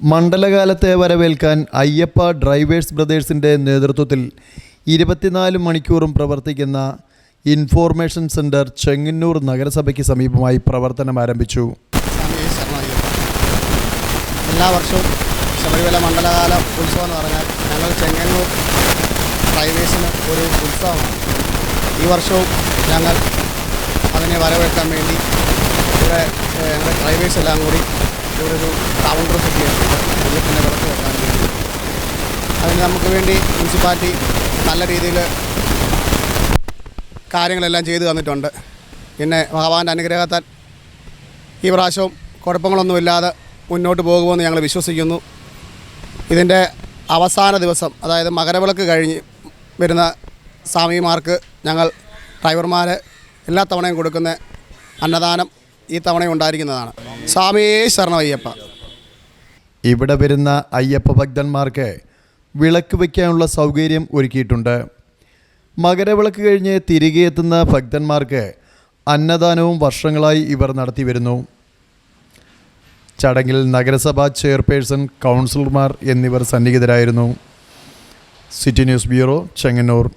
മണ്ഡലകാലത്തെ വരവേൽക്കാൻ അയ്യപ്പ ഡ്രൈവേഴ്സ് ബ്രദേഴ്സിന്റെ നേതൃത്വത്തിൽ ഇരുപത്തിനാല് മണിക്കൂറും പ്രവർത്തിക്കുന്ന ഇൻഫോർമേഷൻ സെന്റർ ചെങ്ങന്നൂർ നഗരസഭയ്ക്ക് സമീപമായി പ്രവർത്തനം ആരംഭിച്ചു. എല്ലാ വർഷവും ശബരിമല മണ്ഡലകാല ഉത്സവം എന്ന് പറഞ്ഞാൽ ഞങ്ങൾ ചെങ്ങന്നൂർ ഡ്രൈവേഴ്സിന് ഒരു ഉത്സവമാണ്. ഈ വർഷവും ഞങ്ങൾ അതിനെ വരവേൽക്കാൻ വേണ്ടി ഇവിടെ ഡ്രൈവേഴ്സ് എല്ലാം കൂടി ഇവിടെ ഒരു കൗണ്ടർ സെറ്റ് ചെയ്തിട്ടുണ്ട്. വെള്ളത്തിന്റെ വിളക്ക് വെക്കാൻ വേണ്ടി അതിന് നമുക്ക് വേണ്ടി മുനിസിപ്പാലിറ്റി നല്ല രീതിയിൽ കാര്യങ്ങളെല്ലാം ചെയ്തു തന്നിട്ടുണ്ട്. പിന്നെ ഭഗവാന്റെ അനുഗ്രഹത്താൽ ഈ പ്രാവശ്യവും കുഴപ്പങ്ങളൊന്നുമില്ലാതെ മുന്നോട്ട് പോകുമെന്ന് ഞങ്ങൾ വിശ്വസിക്കുന്നു. ഇതിന്റെ അവസാന ദിവസം അതായത് മകരവിളക്ക് കഴിഞ്ഞ് വരുന്ന സ്വാമിമാർക്ക് ഞങ്ങൾ ഡ്രൈവർമാർ എല്ലാ തവണയും കൊടുക്കുന്ന അന്നദാനം ഈ തവണയും ഉണ്ടായിരിക്കുന്നതാണ്. സ്വാമിയേ ശരണമയ്യപ്പ. ഇവിടെ വരുന്ന അയ്യപ്പ ഭക്തന്മാർക്ക് വിളക്ക് വയ്ക്കാനുള്ള സൗകര്യം ഒരുക്കിയിട്ടുണ്ട്. മകരവിളക്ക് കഴിഞ്ഞ് തിരികെ എത്തുന്ന ഭക്തന്മാർക്ക് അന്നദാനവും വർഷങ്ങളായി ഇവർ നടത്തി വരുന്നു. ചടങ്ങിൽ നഗരസഭാ ചെയർപേഴ്സൺ കൗൺസിലർമാർ എന്നിവർ സന്നിഹിതരായിരുന്നു. City news bureau Chengannur.